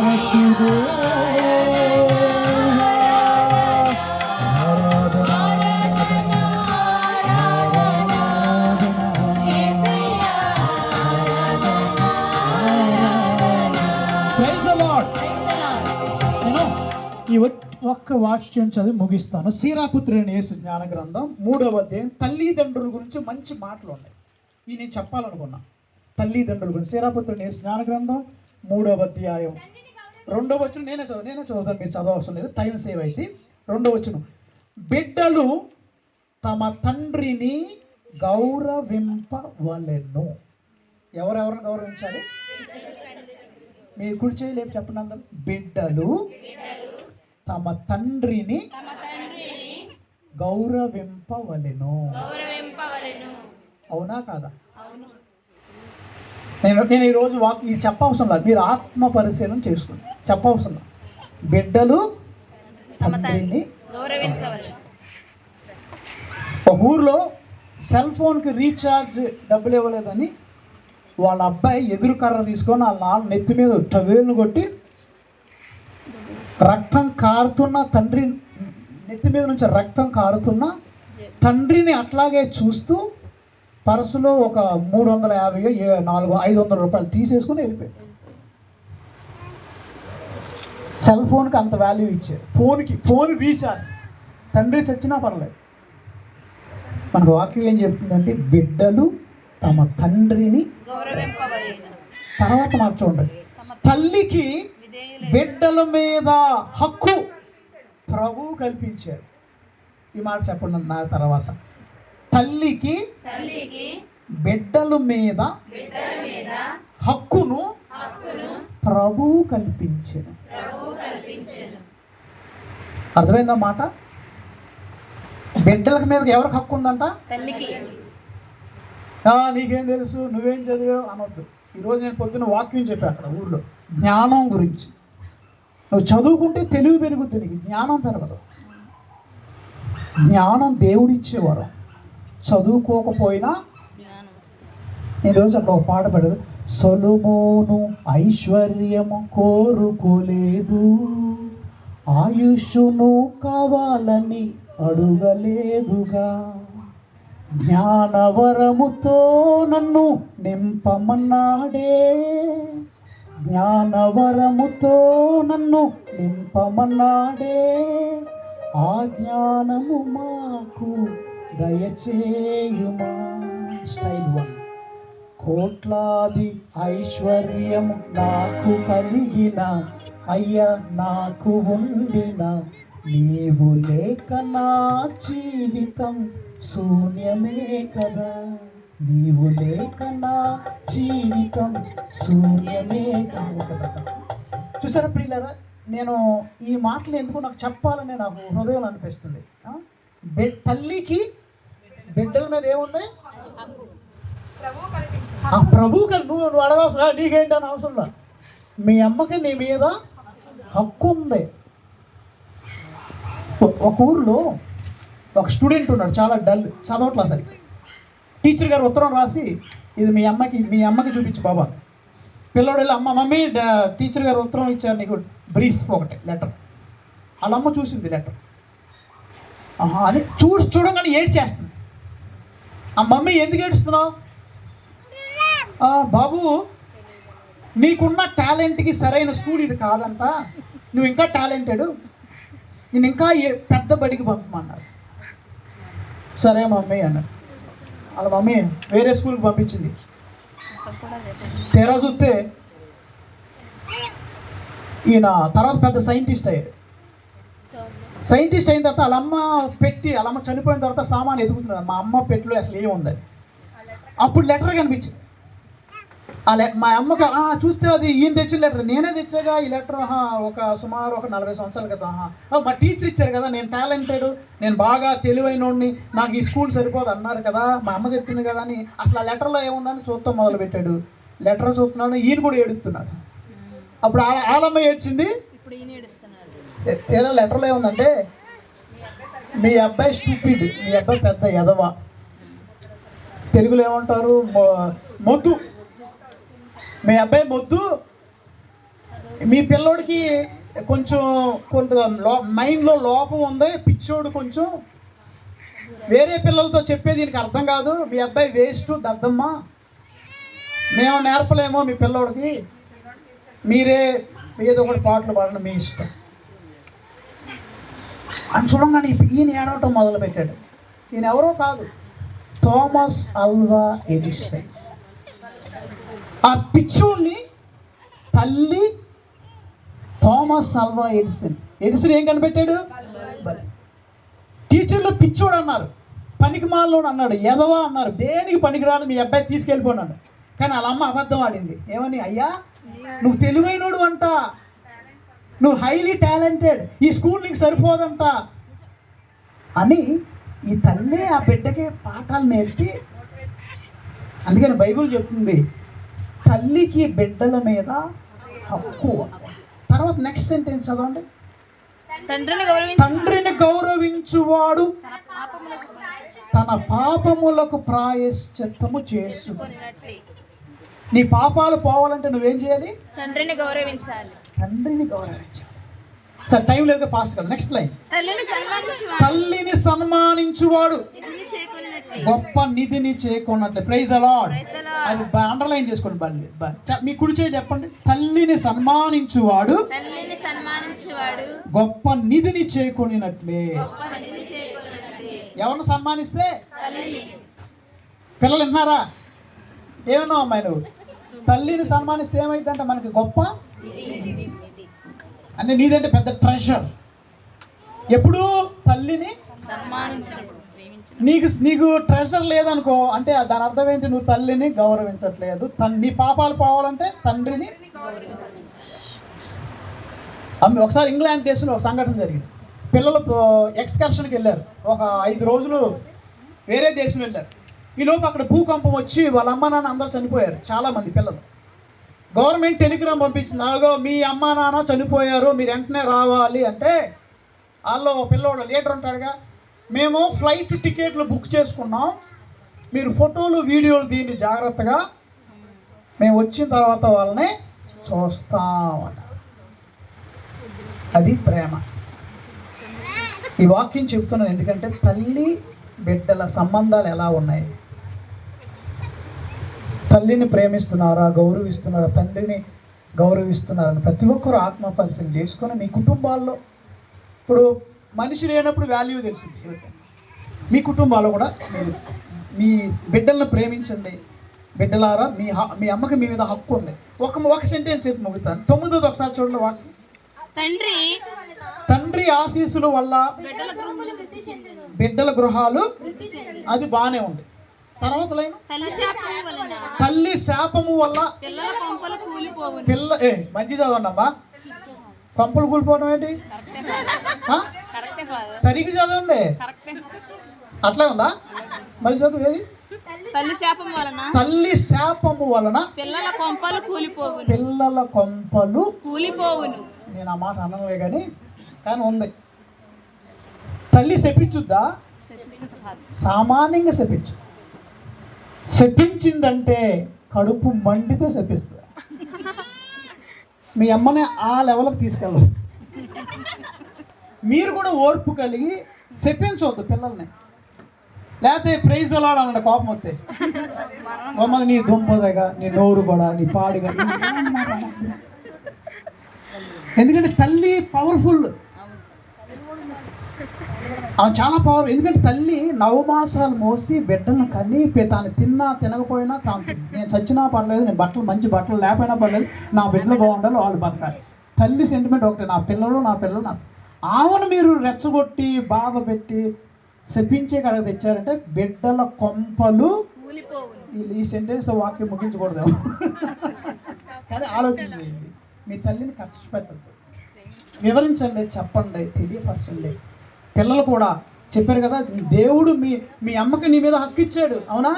ఈ ఒక్క వాక్యం చదివి ముగిస్తాను. సీరాపుత్రుని యేసు జ్ఞాన గ్రంథం మూడవ అధ్యాయం తల్లిదండ్రుల గురించి మంచి మాటలు ఉన్నాయి. ఇవి నేను చెప్పాలనుకున్నా. తల్లిదండ్రుల గురించి. సీరాపుత్రుని వేసి జ్ఞాన గ్రంథం మూడవ అధ్యాయం రెండవ వచ్చిన నేనే చదువు నేనే చదువుతాను మీరు చదవవసరం లేదు టైం సేవ్ అయితే రెండవ వచ్చిన బిడ్డలు తమ తండ్రిని గౌరవింపవలెను. ఎవరెవరిని గౌరవించాలి? మీరు కుడి చేయలేపు చెప్పండి అందరు. బిడ్డలు తమ తండ్రిని గౌరవింపవలెను. అవునా కాదా? నేను నేను ఈరోజు వాక్ ఇది చెప్పవసరం లేదు మీరు ఆత్మ పరిశీలన చేసుకోండి. చెప్పవసరం బిడ్డలు తండ్రిని ఒక ఊర్లో సెల్ ఫోన్కి రీఛార్జ్ డబ్బులు ఇవ్వలేదని వాళ్ళ అబ్బాయి ఎదురు కర్ర తీసుకొని వాళ్ళ నాన్న నెత్తి మీద టవేలును కొట్టి రక్తం కారుతున్న తండ్రి నెత్తి మీద నుంచి రక్తం కారుతున్న తండ్రిని అట్లాగే చూస్తూ పర్సులో ఒక మూడు వందల యాభై ఏ- నాలుగు ఐదు వందల రూపాయలు తీసేసుకుని వెళ్ళిపోయాడు సెల్ ఫోన్కి అంత వాల్యూ ఇచ్చే. ఫోన్కి ఫోన్ రీఛార్జ్ తండ్రి చచ్చినా పర్లేదు. మనకు వాక్యం ఏం చెప్తుందంటే బిడ్డలు తమ తండ్రిని తర్వాత మాట చూడండి తల్లికి బిడ్డల మీద హక్కు ప్రభు కల్పించారు ఈ మాట చెప్పండి నా తర్వాత. తల్లికి బిడ్డల మీద హక్కును ప్రభువు కల్పించెను. అర్థమైందా మాట? బిడ్డల మీద ఎవరికి హక్కు ఉందంట? తల్లికి. "ఆ, నీకేం తెలుసు నువ్వేం చదివావు అనొద్దు. ఈరోజు నేను పొద్దున్న వాక్యం చెప్పాను అక్కడ ఊర్లో. జ్ఞానం గురించి. నువ్వు చదువుకుంటే తెలివి పెరుగుద్ది నీకు. జ్ఞానం పెరగదు. జ్ఞానం దేవుడిచ్చేవారు. చదువుకోకపోయినా జ్ఞానం రోజు అక్కడ ఒక పాట పడదు సొలుమోను ఐశ్వర్యము కోరుకోలేదు. ఆయుష్ను కావాలని అడుగలేదుగా. జ్ఞానవరముతో నన్ను నింపమన్నాడే. జ్ఞానవరముతో నన్ను నింపమన్నాడే. ఆ జ్ఞానము మాకు దయచేయుమా. Style one. కోట్లాది ఐశ్వర్యం నాకు కలిగిన అయ్యా నాకు ఉండిన నీవు లేక నా జీవితం శూన్యమే కదా. నీవు లేక నా జీవితం శూన్యమే కదా. చూసారా ప్రియులరా నేను ఈ మాటలు ఎందుకు నాకు చెప్పాలని నాకు హృదయం అనిపిస్తుంది. తల్లికి బిడ్డల మీద ఏముంది ఆ ప్రభు నువ్వు నువ్వు అడగవసరం "ఆ, నీకేంటి అని అవసరం లేదు. మీ అమ్మకి నీ మీద హక్కు ఉంది. ఒక ఊరిలో ఒక స్టూడెంట్ ఉన్నాడు చాలా డల్ చదవట్లా సరిగ్గా టీచర్ గారు ఉత్తరం రాసి ఇది మీ అమ్మకి మీ అమ్మకి చూపించు బాబా. పిల్లోడు వెళ్ళి అమ్మ మమ్మీ టీచర్ గారు ఉత్తరం ఇచ్చారు నీకు బ్రీఫ్ ఒకటి లెటర్. వాళ్ళ అమ్మ చూసింది లెటర్. ఆహా అని చూసి చూడగానే ఏడ్ చేస్తుంది ఆ మమ్మీ ఎందుకు ఏడుస్తున్నావు? బాబు నీకున్న టాలెంట్కి సరైన స్కూల్ ఇది కాదంట. నువ్వు ఇంకా టాలెంటెడ్. నేను ఇంకా ఏ- పెద్ద బడికి పంపమన్నారు. సరే మమ్మీ అన్నాడు. వాళ్ళ మమ్మీ వేరే స్కూల్కి పంపించింది. తీరా చూస్తే ఈయన తర్వాత పెద్ద సైంటిస్ట్ అయ్యాడు. సైంటిస్ట్ అయిన తర్వాత వాళ్ళ అమ్మ పెట్టి వాళ్ళ అమ్మ చనిపోయిన తర్వాత సామాన్ ఎదుగుతున్నారు మా అమ్మ పెట్టిలో అసలు ఏముందని అప్పుడు లెటర్ కనిపించింది. ఆ లె మా అమ్మకి చూస్తే అది ఈయన తెచ్చిన లెటర్. నేనే తెచ్చాగా ఈ లెటర్. ఆహా, ఒక సుమారు ఒక నలభై సంవత్సరాల క్రితం మా టీచర్ ఇచ్చారు కదా. నేను టాలెంటెడ్ నేను బాగా తెలివైనోడిని. నాకు ఈ స్కూల్ సరిపోదు అన్నారు కదా. మా అమ్మ చెప్పింది కదా అని. అసలు ఆ లెటర్లో ఏముందని చూస్తాం మొదలు పెట్టాడు లెటర్ చూస్తున్నాడు. ఈయన కూడా ఏడుస్తున్నాడు. అప్పుడు ఆ- ఆలమ్మ ఏడ్చింది? ఇప్పుడు ఈయన ఏడుస్తున్నాడు. తీరా లెటర్లో ఏముందంటే మీ అబ్బాయి స్టూపిడ్ మీ అబ్బాయి పెద్ద ఎదవ తెలుగులో ఏమంటారు? మొద్దు. మీ అబ్బాయి మొద్దు. మీ పిల్లోడికి కొంచెం కొంత లో మైండ్లో లోపం ఉంది పిచ్చోడు కొంచెం. వేరే పిల్లలతో చెప్పేది దీనికి అర్థం కాదు. మీ అబ్బాయి వేస్ట్ దద్దమ్మ. మేము నేర్పలేమో మీ పిల్లోడికి. మీరే ఏదో ఒకటి పాటలు పాడండి మీ ఇష్టం. అని చూడంగానే ఈయన ఏడవటం మొదలుపెట్టాడు. ఈయన ఎవరో కాదు థామస్ అల్వా ఎడిషన్ ఆ పిచ్చోడిని తల్లి థామస్ అల్వా ఎడిసన్. ఎడిసన్ ఏం కనిపెట్టాడు? టీచర్లు పిచ్చోడు అన్నారు పనికి మాలోడు అన్నాడు ఎదవా అన్నారు దేనికి పనికిరాడు మీ అబ్బాయి తీసుకెళ్ళిపోనాడు కానీ వాళ్ళ అమ్మ అబద్ధం ఆడింది. ఏమని అయ్యా నువ్వు తెలివైనడు అంట నువ్వు హైలీ టాలెంటెడ్ ఈ స్కూల్ నీకు సరిపోదంట. అని ఈ తల్లే ఆ బిడ్డకి పాఠాలు నేర్పి అందుకని బైబిల్ చెప్తుంది. తల్లికి బిడ్డల మీద హక్కు తర్వాత నెక్స్ట్ సెంటెన్స్ చదవండి. తండ్రిని గౌరవించి తండ్రిని గౌరవించువాడు తన పాపములకు ప్రాయశ్చిత్తము చేసు నీ పాపాలు పోవాలంటే నువ్వేం చేయాలి? తండ్రిని గౌరవించాలి. తండ్రిని గౌరవించాలి. సార్ టైం లేదు ఫాస్ట్ కదా నెక్స్ట్ లైన్. తల్లిని సన్మానించి తల్లిని సన్మానించువాడు. గొప్ప నిధిని చేకున్నట్లే. ప్రైజ్ అలాడ్. అది అండర్లైన్ చేసుకోండి బల్లి మీ కుడి చేయి చెప్పండి. తల్లిని సన్మానించువాడు. గొప్ప నిధిని చేకొనినట్లే. ఎవరిని సన్మానిస్తే? పిల్లలు విన్నారా ఏమన్నావు అమ్మాయి నువ్వు? తల్లిని సన్మానిస్తే ఏమైందంటే? మనకి గొప్ప అంటే నీదంటే పెద్ద ట్రెషర్ ఎప్పుడు తల్లిని నీకు నీకు ట్రెషర్ లేదనుకో అంటే దాని అర్థం ఏంటి? నువ్వు తల్లిని గౌరవించట్లేదు. నీ పాపాలు పోవాలంటే తండ్రిని అమ్మ ఒకసారి ఇంగ్లాండ్ దేశంలో ఒక సంఘటన జరిగింది. పిల్లలు ఎక్స్కర్షన్కి వెళ్ళారు. ఒక ఐదు రోజులు వేరే దేశం వెళ్ళారు. ఈలోపు అక్కడ భూకంపం వచ్చి వాళ్ళ అమ్మ నాన్న అందరూ చనిపోయారు. చాలామంది పిల్లలు. గవర్నమెంట్ టెలిగ్రామ్ పంపించింది అగో మీ అమ్మ నాన్న చనిపోయారు మీరు వెంటనే రావాలి. అంటే వాళ్ళు పిల్లోడు లీడర్ ఉంటాడుగా మేము ఫ్లైట్ టికెట్లు బుక్ చేసుకున్నాం మీరు ఫోటోలు వీడియోలు తీయండి జాగ్రత్తగా మేము వచ్చిన తర్వాత వాళ్ళని చూస్తామని అది ప్రేమ. ఈ వాక్యం చెప్తున్నాను ఎందుకంటే తల్లి బిడ్డల సంబంధాలు ఎలా ఉన్నాయి? తల్లిని ప్రేమిస్తున్నారా గౌరవిస్తున్నారా తండ్రిని గౌరవిస్తున్నారా ప్రతి ఒక్కరు ఆత్మ పరిశీలన చేసుకొని మీ కుటుంబాల్లో ఇప్పుడు మనిషి లేనప్పుడు వాల్యూ తెలిసింది ఎవరికైనా. మీ కుటుంబాల్లో కూడా మీరు మీ బిడ్డలను ప్రేమించండి. బిడ్డలారా మీ మీ అమ్మకి మీ మీద హక్కు ఉంది. ఒక ఒక సెంటెన్స్ చెప్పి ముగుతాను. తొమ్మిదోది ఒకసారి చూడండి వాక్యం. తండ్రి. తండ్రి ఆశీస్సుల వల్ల బిడ్డల గృహాలు అది బాగానే ఉంది. తర్వాత లైన్? తల్లి శాపము వల్ల పిల్ల ఏ మంచి చదవండి అమ్మా కొంపలు కూలిపోవడం ఏంటి? సరిగ్గా చదవండి. అట్లే ఉందా? మళ్ళీ చదువు ఏది? తల్లి శాపం వలన. తల్లి శాపము వలన పిల్లల కొంపలు కూలిపోవును. పిల్లల కొంపలు కూలిపోవును. నేను ఆ మాట అనలే కానీ కానీ ఉంది. తల్లి శపించుద్దా? సామాన్యంగా శపించు శపించిందంటే కడుపు మండితే శపిస్తుంది. మీ అమ్మని ఆ లెవెల్కి తీసుకెళ్ళదు. మీరు కూడా ఓర్పు కలిగి శపించవద్దు పిల్లల్ని. లేకపోతే ప్రైజ్ అలా కోపం వస్తే మమ్మల్ని నీ దుంపదగ నీ నోరు పడ నీ పాడిగా. ఎందుకంటే తల్లి పవర్ఫుల్. ఆమె చాలా పవర్ ఎందుకంటే తల్లి నవమాసాలు మోసి బిడ్డలను కని పె- తాను తిన్నా తినకపోయినా తాను నేను చచ్చినా పర్లేదు నేను బట్టలు మంచి బట్టలు లేకపోయినా పర్లేదు నా బిడ్డలు బాగుండాలి వాళ్ళు బతకాలి. తల్లి సెంటిమెంట్ ఒకటే నా పిల్లలు నా పిల్లలు నా ఆమెను మీరు రెచ్చగొట్టి బాధ పెట్టి శపించే కడగ తెచ్చారంటే బిడ్డల కొంపలు ఈ- సెంటెన్స్ వాక్యం ముగించకూడదు. కానీ ఆలోచన చేయండి. మీ తల్లిని ఖర్చు పెట్టద్దు వివరించండి చెప్పండి తెలియపరచండి. పిల్లలు కూడా చెప్పారు కదా దేవుడు మీ మీ అమ్మకి నీ మీద హక్కు ఇచ్చాడు అవునా?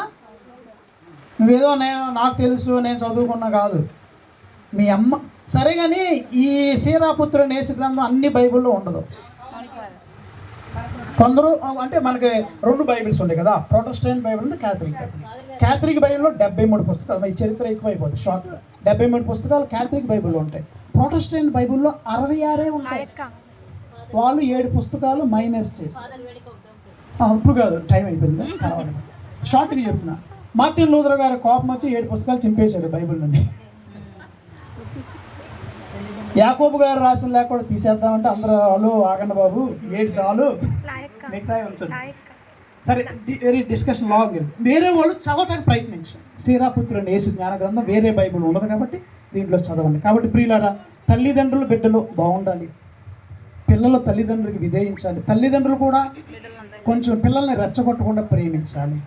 నువ్వేదో నేను నాకు తెలుసు నేను చదువుకున్నా కాదు. మీ అమ్మ సరే కానీ ఈ సీరాపుత్ర నేసు గ్రంథం అన్ని బైబిల్లో ఉండదు. కొందరు అంటే మనకి రెండు బైబిల్స్ ఉంటాయి కదా ప్రొటెస్టెంట్ బైబిల్ ఉంది క్యాథలిక్ బైబిల్ క్యాథలిక్ బైబిల్లో డెబ్బై మూడు పుస్తకాలు ఈ చరిత్ర ఎక్కువైపోతుంది షార్ట్ డెబ్బై మూడు పుస్తకాలు క్యాథలిక్ బైబిల్లో ఉంటాయి. ప్రొటెస్టెంట్ బైబిల్లో అరవై ఆరే ఉంటాయి. వాళ్ళు ఏడు పుస్తకాలు మైనస్ చేసి ఇప్పుడు కాదు టైం అయిపోయింది తర్వాత షార్ట్గా చెప్తున్నా. మార్టిన్ లూథర్ గారి కోపం వచ్చి ఏడు పుస్తకాలు చింపేశాడు బైబిల్ నుండి. యాకోబు గారు రాసిన లేక కూడా తీసేద్దామంటే అందరూ వాళ్ళు ఆగండి బాబు ఏడు చాలు. మిగతా ఉంచండి సరే వెరీ డిస్కషన్ లాంగ్. వేరే వాళ్ళు చదవటానికి ప్రయత్నించారు. సీరాపుత్రుని యేసు జ్ఞాన గ్రంథం వేరే బైబిల్ ఉన్నది కాబట్టి దీంట్లో చదవండి. కాబట్టి ప్రియులారా తల్లిదండ్రులు బిడ్డలు బాగుండాలి. పిల్లల తల్లిదండ్రులకు విధేయించాలి. తల్లిదండ్రులు కూడా కొంచెం పిల్లల్ని రెచ్చగొట్టకుండా ప్రేమించాలి.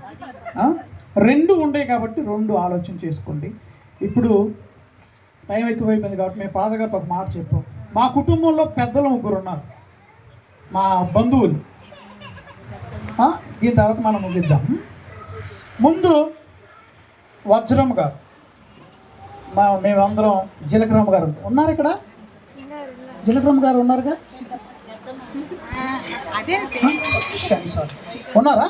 రెండు ఉంటాయి కాబట్టి రెండు ఆలోచన చేసుకోండి. ఇప్పుడు టైం ఎక్కువైపోయింది కాబట్టి మేము ఫాదర్ గారితో ఒక మాట చెప్పాం. మా కుటుంబంలో పెద్దలు ముగ్గురు ఉన్నారు. మా బంధువులు. దీని తర్వాత మనం ముగిద్దాం. ముందు వజ్రం గారు. మా మేమందరం జీలకరమ్మ గారు. ఉన్నారు ఇక్కడ? జీలకర్రమ్మ గారు ఉన్నారుగా? సారీ సారీ ఉన్నారా?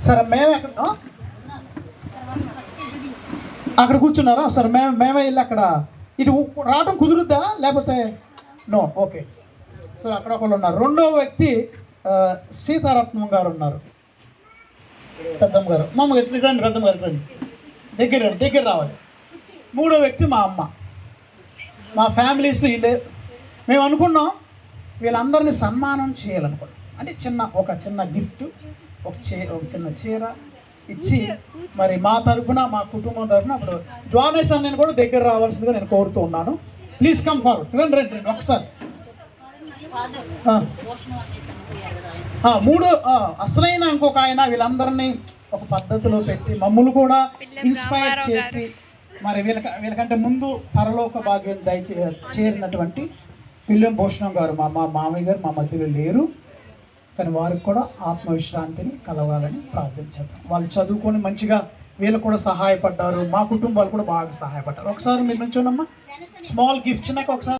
సరే మేము ఎక్కడ ఆ? అక్కడ కూర్చున్నారా? సరే మేము మేమే వెళ్ళి అక్కడ ఇటు రావడం కుదురుద్దా? లేకపోతే నో ఓకే సో అక్కడ ఒకళ్ళు ఉన్నారు. రెండో వ్యక్తి సీతారత్నం గారు ఉన్నారు. పెద్దమ్మ గారు. మా అమ్మ ఎట్లా రండి పెద్దమ్మ గారు రండి. దగ్గర రండి దగ్గర రావాలి. మూడో వ్యక్తి మా అమ్మ. మా ఫ్యామిలీస్లో వీళ్ళే మేము అనుకున్నాం వీళ్ళందరినీ సన్మానం చేయాలనుకున్నాం. అంటే చిన్న ఒక చిన్న గిఫ్ట్ ఒక చే ఒక చిన్న చీర ఇచ్చి మరి మా తరఫున మా కుటుంబం తరఫున అప్పుడు జోనేస్ నేను కూడా దగ్గర రావాల్సిందిగా నేను కోరుతూ ఉన్నాను. ప్లీజ్ కమ్ ఫార్వర్డ్ రండి రండి రండి ఒకసారి. మూడో అసలైన ఇంకొక ఆయన వీళ్ళందరినీ ఒక పద్ధతిలో పెట్టి మమ్మల్ని కూడా ఇన్స్పైర్ చేసి మరి వీళ్ళక వీళ్ళకంటే ముందు పరలోక భాగ్యం దయచే చేరినటువంటి పిల్లం భూషణం గారు మా మా మామయ్య గారు మా మధ్యలో లేరు. కానీ వారికి కూడా ఆత్మవిశ్రాంతిని కలగాలని ప్రార్థించేద్దాం వాళ్ళు చదువుకొని మంచిగా వీళ్ళు కూడా సహాయపడ్డారు. మా కుటుంబాలు కూడా బాగా సహాయపడ్డారు. ఒకసారి మీరు నుంచోనమ్మా స్మాల్ గిఫ్ట్ నాకు ఒకసారి